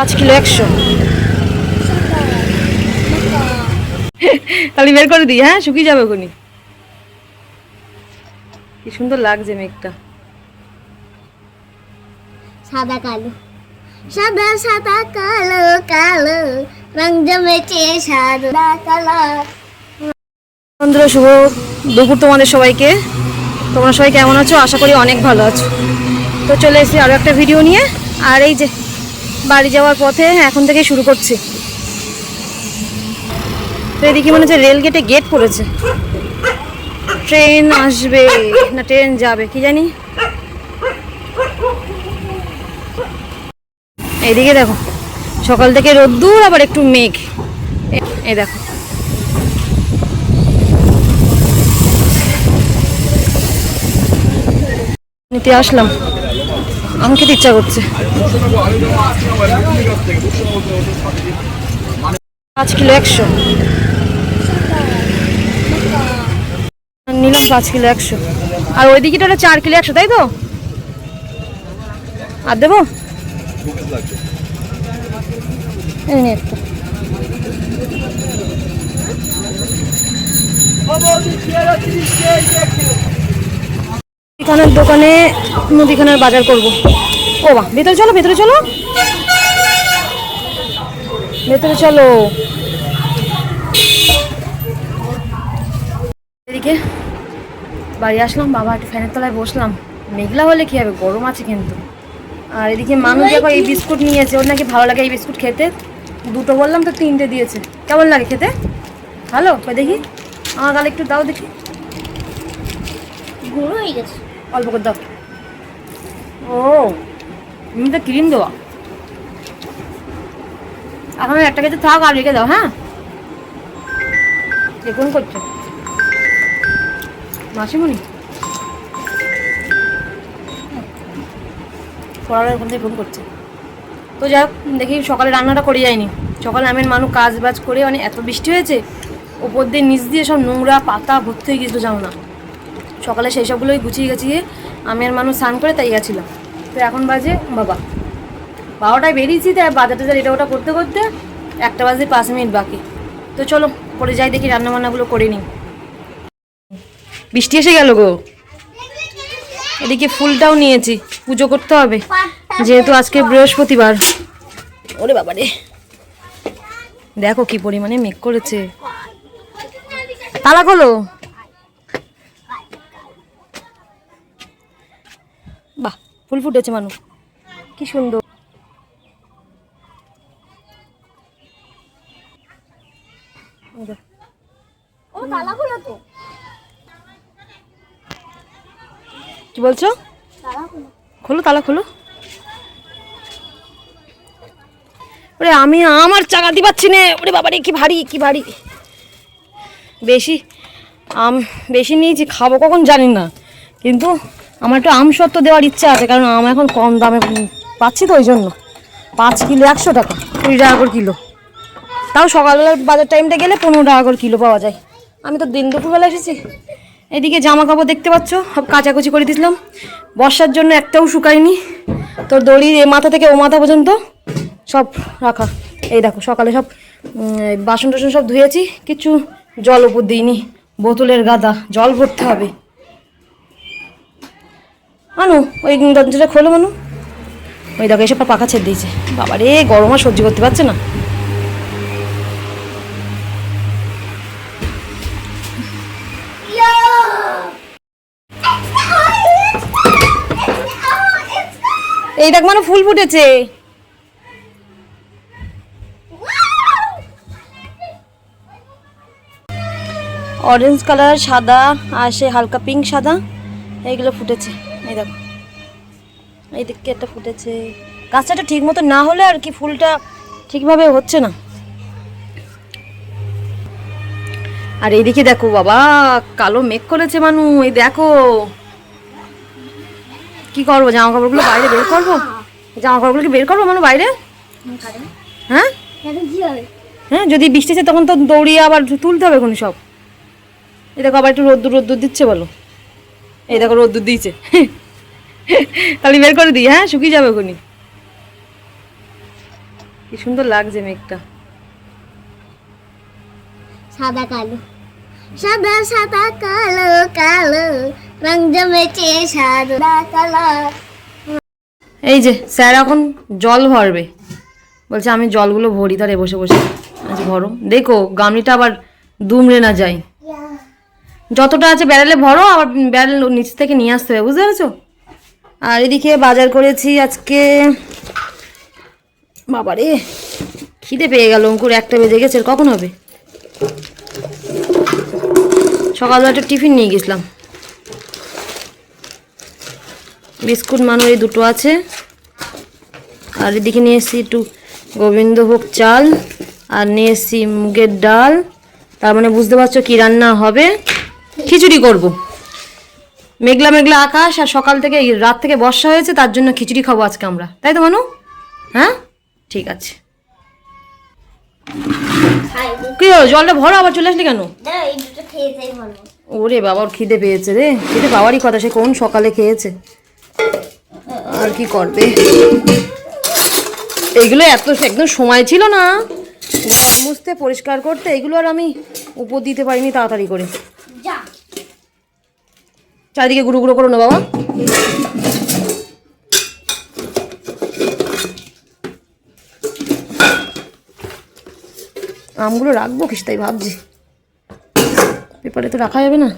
পাঁচ কিলো একশো। তাহলে বের করে দিই হ্যাঁ? শুকিয়ে যাবে ওখানে কি সুন্দর লাগছে মেঘটা। সাদা কালো সাদা সাদা কালো কালো রং জমেছে সাদা কালো। বন্ধুরা শুভ দুপুর তোমাদের সবাইকে। তোমরা সবাই কেমন আছো? আশা করি অনেক ভালো আছো। তো চলে এসেছি আরও একটা ভিডিও নিয়ে। আর এই যে বাড়ি যাওয়ার পথে এখন থেকে শুরু করছি। তো এদিকে মনে হচ্ছে রেল গেটে গেট পড়েছে। ট্রেন আসবে না ট্রেন যাবে, কি জানি? এদিকে দেখো, সকাল থেকে রোদ্দুর, আবার একটু মেঘ। এ- দেখো। নিতে আসলাম। আম খেতে ইচ্ছা করছে পাঁচ কিলো একশো। নিলাম পাঁচ কিলো একশো। আর ওই দিকেটা হলো চার কিলো একশো, তাই তো? আর দেবো? নে মুদিখানার দোকানে মুদিখানার বাজার করব। ও বা ভেতরে চলো ভেতরে চলো। ভেতরে চলো। এদিকে বাড়ি আসলাম বাবা একটু ফ্যানের তলায় বসলাম। মেঘলা হলে কি হবে? গরম আছে কিন্তু। আর এদিকে মানুষ দেখো এই বিস্কুট নিয়েছে ওর নাকি ভালো লাগে এই বিস্কুট খেতে। দুটো বললাম তো তিনটে দিয়েছে। কেমন লাগে খেতে? ভালো? দেখি। আমার গালে একটু দাও দেখি। গুঁড়ো হয়ে গেছে। অল্প করে দাও। ও তুমি এমনিতে ক্রিম দেওয়া। এখন একটা কেটে থাক আর রেখে দাও হ্যাঁ? দেখুন করছ। মাসিমণি। ওখান থেকে ফোন করছে। তো যাই হোক, দেখি সকালে রান্নাটা করে যায়নি সকালে আমের মানুষ কাজ বাজ করে মানে এত বৃষ্টি হয়েছে, ওপর দিয়ে নিচ দিয়ে সব নোংরা পাতা ভর্তি হয়ে গেছিল জানো না। সকালে সেই সবগুলোই গুছিয়ে গেছিয়ে আমি আর মানুষ স্নান করে তাই গেছিলাম। তো এখন বাজে, বাবা। বারোটায় বেরিয়েছি তাই বাজার টাজার এটা ওটা করতে করতে একটা বাজে পাঁচ মিনিট বাকি। তো চলো, পরে যাই দেখি রান্না বান্নাগুলো করে নিই। বৃষ্টি এসে গেল গো। এদিকে ফুলটাও নিয়েছি, পুজো করতে হবে, যেহেতু আজকে বৃহস্পতিবার। ওরে বাবা রে। দেখো কি পরিমাণে মেঘ করেছে। তালা খোলো বাহ ফুল ফুটেছে মানুষ। কি সুন্দর। কি বলছো? খুলো। খোলো তালা খোলো। ওরে আমি আমার চাকাতে পাচ্ছি না। ওরে বাবারে কি ভারী কি ভারী। বেশি আম বেশি নিয়েছি খাব কখন জানি না। কিন্তু আমার একটু আম সত্ত্ব দেওয়ার ইচ্ছা আছে, কারণ আম এখন কম দামে পাচ্ছি তো ওই জন্য। পাঁচ কিলো একশো টাকা, কুড়ি টাকা করে কিলো। তাও সকালবেলার বাজার টাইমটা গেলে পনেরো টাকা করে কিলো পাওয়া যায়। আমি তো দিন দুপুরবেলা এসেছি। এদিকে জামা কাপড় দেখতে পাচ্ছ, সব কাচাকুচি করে দিয়েছিলাম বর্ষার জন্য একটাও শুকায়নি। তোর দড়ির এ মাথা থেকে ও মাথা পর্যন্ত সব রাখা। এই দেখো, সকালে সব বাসন টাসন সব ধুয়েছি। কিছু জল উপর দিইনি। বোতলের গাদা, জল ভরতে হবে। মানু ওই দরজাটা খোলো মানু। ওই দেখো, এসব পাখা ছেড়ে দিয়েছে। বাবারে, গরম আর সহ্য করতে পারছে না। এই দেখ মানে ফুল ফুটেছে। অরেঞ্জ কালার সাদা, আর সে হালকা পিঙ্ক সাদা, এইগুলো ফুটেছে। এই দেখো। এই দিকে একটা ফুটেছে। গাছটা ঠিক মতো না হলে আর কি ফুলটা ঠিকভাবে হচ্ছে না। আর এইদিকে দেখো বাবা, কালো মেঘ করেছে মানু, এই দেখো। কি করব জামা কাপড়গুলো বাইরে বের করব? জামা কাপড়গুলো কি বের করব মানু বাইরে? হ্যাঁ? এখন হ্যাঁ যদি বৃষ্টি আছে তখন তো দৌড়িয়ে আবার তুলতে হবে কোনো সব। এই দেখো আবার একটু রোদ্দুর রোদ্দুর দিচ্ছে বলো। এই দেখো রোদ্দুর দিয়েছে। তাহলে বের করে দিই হ্যাঁ? শুকিয়ে যাবে ওখানে কি সুন্দর লাগছে মেঘটা। সাদা কালো সাদা সাদা কালো কালো রং জমেছে সাদা কালো। এই যে স্যার এখন জল ভরবে। বলছে আমি জলগুলো ভরি তারে বসে বসে। আচ্ছা ভরো দেখো গামলিটা আবার দুমড়ে না যায়। যতটা আছে ব্যারেলে ভরো আবার ব্যারেল নিচ থেকে নিয়ে আসতে হবে বুঝতে পেরেছ? আর এদিকে বাজার করেছি আজকে, বাবারে, খিদে পেয়ে গেল, অঙ্কুর একটা বেজে গেছে কখন হবে? সকালবেলা একটা টিফিন নিয়ে গেছিলাম। বিস্কুট মানুষ এই দুটো আছে। আর এদিকে নিয়ে এসেছি একটু গোবিন্দভোগ চাল, আর নিয়ে এসেছি মুগের ডাল। তার মানে বুঝতে পারছ কি রান্না হবে? খিচুড়ি করব। মেঘলা মেঘলা আকাশ আর সকাল থেকে রাত থেকে বর্ষা হয়েছে তার জন্য খিচুড়ি খাব আজকে আমরা। তাই তো মানু? হ্যাঁ? ঠিক আছে। কি জলটা ভরো আবার চলে আসলি কেন? ওরে বাবা ওর খিদে পেয়েছে রে। খিদে পাওয়ারই কথা সে কোন সকালে খেয়েছে? আর কি করবে? এগুলো এত একদম সময় ছিল না। ঘর মুছতে পরিষ্কার করতে এগুলো আর আমি উপর দিতে পারিনি তাড়াতাড়ি করে। যা। চারিদিকে গুঁড়ো গুঁড়ো করো না বাবা। আমগুলো রাখব কিছু তাই ভাবছি। পেপারে তো রাখা যাবে না।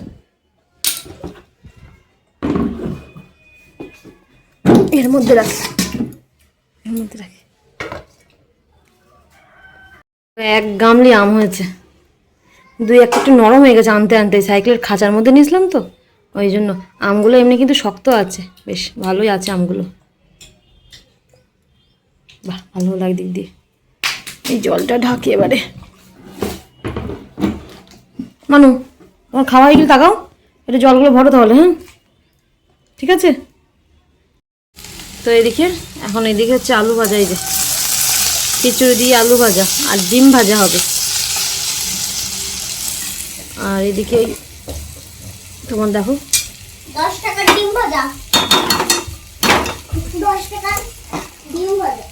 এর মধ্যে রাখি। এর মধ্যে রাখি। এক গামলি আম হয়েছে। দুই একটা একটু নরম হয়ে গেছে আনতে আনতে। সাইকেলের খাঁচার মধ্যে নিয়েছিলাম তো। ওই জন্য। আমগুলো এমনি কিন্তু শক্ত আছে। বেশ, ভালোই আছে আমগুলো। বাহ, ভালো লাগে দিক দিয়ে। এই জলটা ঢাকি এবারে। মানু, তোমার খাওয়া হয়ে গেলে তাকাও। একটু জলগুলো ভরো তাহলে হ্যাঁ? ঠিক আছে? তো এদিকে, এখন এদিকে হচ্ছে আলু ভাজা যে। খিচুড়ি দিয়ে আলু ভাজা, আর ডিম ভাজা হবে। আর এদিকে তোমার দেখো। দশ টাকার ডিম ভাজা। দশ টাকার ডিম ভাজা।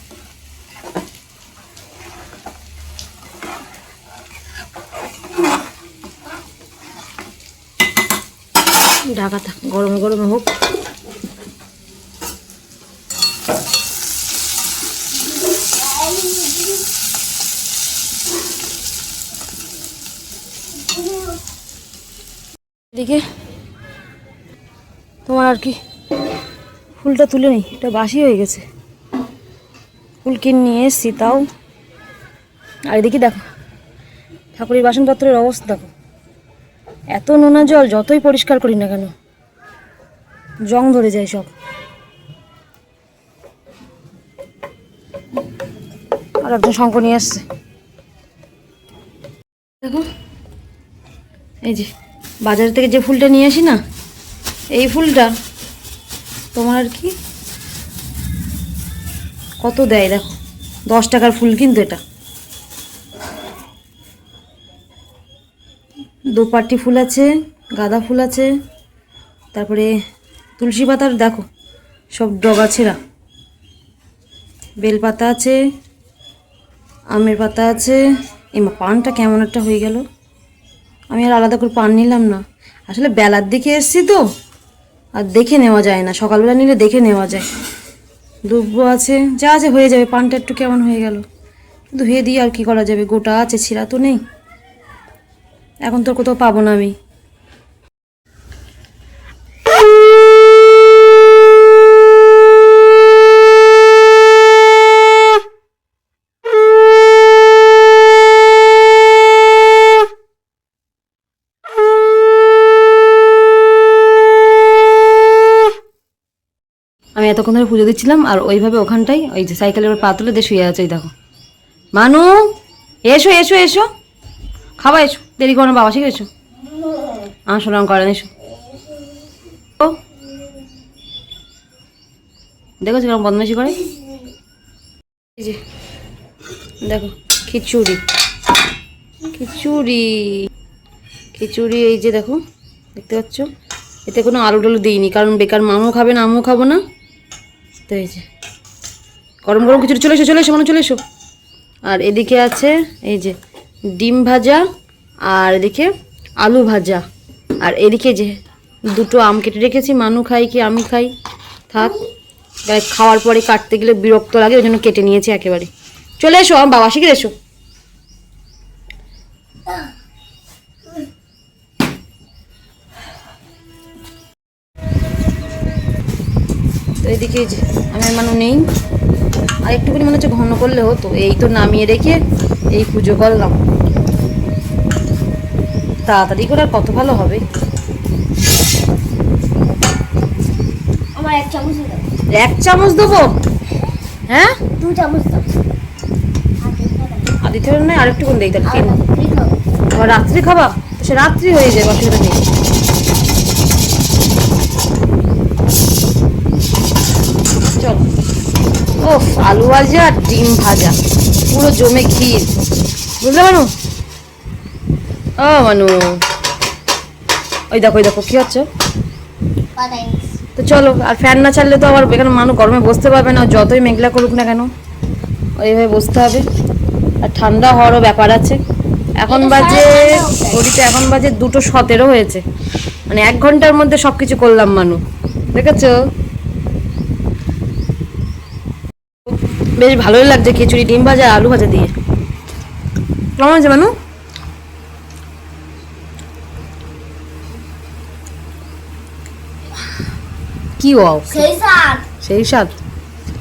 ঢাকা থাক গরমে গরমে হোক। এদিকে তোমার আর কি? ফুলটা তুলে নিই, এটা বাসি হয়ে গেছে। ফুল কিনে নিয়ে এসছি তাও। আর এদিকে দেখো, ঠাকুরের বাসনপত্রের অবস্থা দেখো। এত নোনা জল, যতই পরিষ্কার করি না কেন, জং ধরে যায় সব। আর একজন শঙ্খ নিয়ে আসছে। দেখো, এই যে, বাজার থেকে যে ফুলটা নিয়ে আসি না এই ফুলটা তোমার আর কি? কত দেয় দেখো? দশ টাকার ফুল কিন্তু এটা। দোপাটি ফুল আছে, গাঁদা ফুল আছে, তারপরে তুলসী পাতার দেখো, সব ডগা ছেঁড়া বেলপাতা আছে, আমের পাতা আছে। এমা পানটা কেমন একটা হয়ে গেল। আমি আর আলাদা করে পান নিলাম না। আসলে বেলার দিকে এসছি তো আর দেখে নেওয়া যায় না। সকালবেলা নিলে দেখে নেওয়া যায়। দুব্য আছে, যা আছে হয়ে যাবে। পানটা একটু কেমন হয়ে গেল। ধুয়ে দিয়ে আর কি করা যাবে? গোটা আছে, ছিঁড়া তো নেই। এখন তোর কোথাও পাবো না আমি। এতক্ষণ ধরে পুজো দিচ্ছিলাম আর ওইভাবে ওখানটাই ওই যে সাইকেলের পা তুলে দিয়ে শুয়ে আছে দেখো। মানু, এসো এসো এসো। খাবা, এসো। দেরি করো বাবা, ঠিক এসো আমার শোনাম করেন এসো ও। দেখেছ কেমন বদমাইশি করে? দেখো, খিচুড়ি। খিচুড়ি। খিচুড়ি, এই যে দেখো, দেখতে পাচ্ছ? এতে কোনো আলু টালু দিইনি, কারণ বেকার মামও খাবে না, আমিও খাব না। তো এই যে, গরম গরম খিচুড়ি, চলে এসো চলে এসো মানে চলে এসো। আর এদিকে আছে, এই যে ডিম ভাজা আর এদিকে আলু ভাজা। আর এদিকে যে দুটো আম কেটে রেখেছি, মানু খাই কি আমি খাই, থাক। খাওয়ার পরে কাটতে গেলে বিরক্ত লাগে, ওই জন্য কেটে নিয়েছি একেবারে। চলে এসো, আমার বাবা, শিখে এসো। এদিকে আমার মানু নেই। আর একটুখানি মনে হচ্ছে ঘন করলে হতো। এই তো নামিয়ে রেখে এই পুজো করলাম। তাড়াতাড়ি করে আর কত ভালো হবে। আমার এক চামচ দাও। এক চামচ দেবো? হ্যাঁ? দু চামচ দাও। আদিত্য নয় আর একটু দেই তাহলে। আর রাত্রি খাবা। সে রাত্রি হয়ে যায় অসুবিধা নেই। ওফ আলু ভাজা আর ডিম ভাজা। পুরো জমে ক্ষীর। বুঝলে মানু? ও মানু। ওই দেখো ওই দেখো কি হচ্ছে? তো চলো আর ফ্যান না চাললে তো আবার এখানে মানুষ গরমে বসতে পারবে না যতই মেঘলা করুক না কেন। ওইভাবে বসতে হবে। আর ঠান্ডা হওয়ারও ব্যাপার আছে। এখন বাজে ঘড়িতে এখন বাজে দুটো সতেরো হয়েছে। মানে এক ঘণ্টার মধ্যে সব কিছু করলাম মানু। দেখেছ? বেশ ভালোই লাগছে খিচুড়ি ডিম ভাজা আর আলু ভাজা দিয়ে। কেমন আছে মানু? কি ও সেই সাত সেই স্বাদ।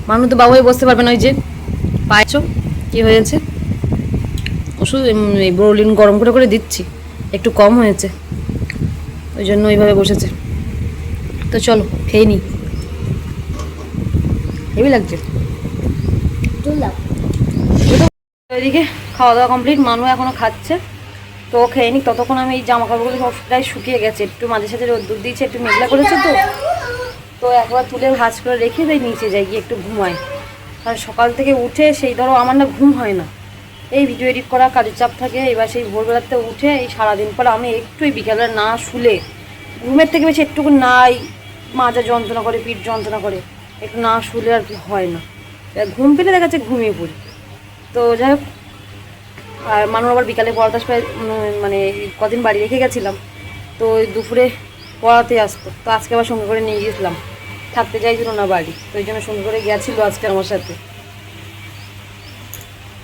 মানু তো বাবু হয়ে বসতে পারবে না ওই যে। পাইছো কি হয়েছে? ওষুধ এই ব্রোলিন গরম করে করে দিচ্ছি। একটু কম হয়েছে। ওই জন্য ওইভাবে বসেছে। তো চলো খেয়ে নিই হেভি লাগছে। এদিকে খাওয়া দাওয়া কমপ্লিট মানু এখনও খাচ্ছে। তো খেয়ে নি ততক্ষণ আমি এই জামা কাপড়গুলো সব প্রায় শুকিয়ে গেছে। একটু মাঝে সাঝে রোদ্দুর দিয়েছে, একটু মেঘলা করেছে তো। তো একবার তুলে ভাজ করে রেখে দেয় নিচে যাই, গিয়ে একটু ঘুমাই। আর সকাল থেকে উঠে সেই ধরো আমার না ঘুম হয় না। এই ভিডিও এডিট করা, কাজের চাপ থাকে, এবার সেই ভোরবেলাতে উঠে এই সারাদিন পর আমি একটু এই বিকেলবেলা না শুলে, ঘুমের থেকে বেশি একটুকু নাই। মাজা যন্ত্রণা করে, পিঠ যন্ত্রণা করে, একটু না শুলে আর কি হয় না। ঘুম পেলে দেখা যাচ্ছে ঘুমিয়ে পড়ি। তো যাই হোক, আর মানুষ আবার বিকালে পড়াতে আসবে মানে কদিন বাড়ি রেখে গেছিলাম, তো ওই দুপুরে পড়াতে আসতো। তো আজকে আবার সঙ্গে করে নিয়ে গেছিলাম। থাকতে চাইছিল না বাড়ি, তো ওই জন্য সঙ্গে করে গেছিল আজকে আমার সাথে।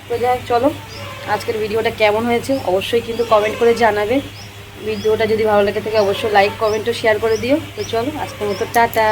তো যাই চলো, আজকের ভিডিওটা কেমন হয়েছে অবশ্যই কিন্তু কমেন্ট করে জানাবে। ভিডিওটা যদি ভালো লাগে থাকে অবশ্যই লাইক কমেন্ট ও শেয়ার করে দিও। তো চলো, আজকের মতো টাটা।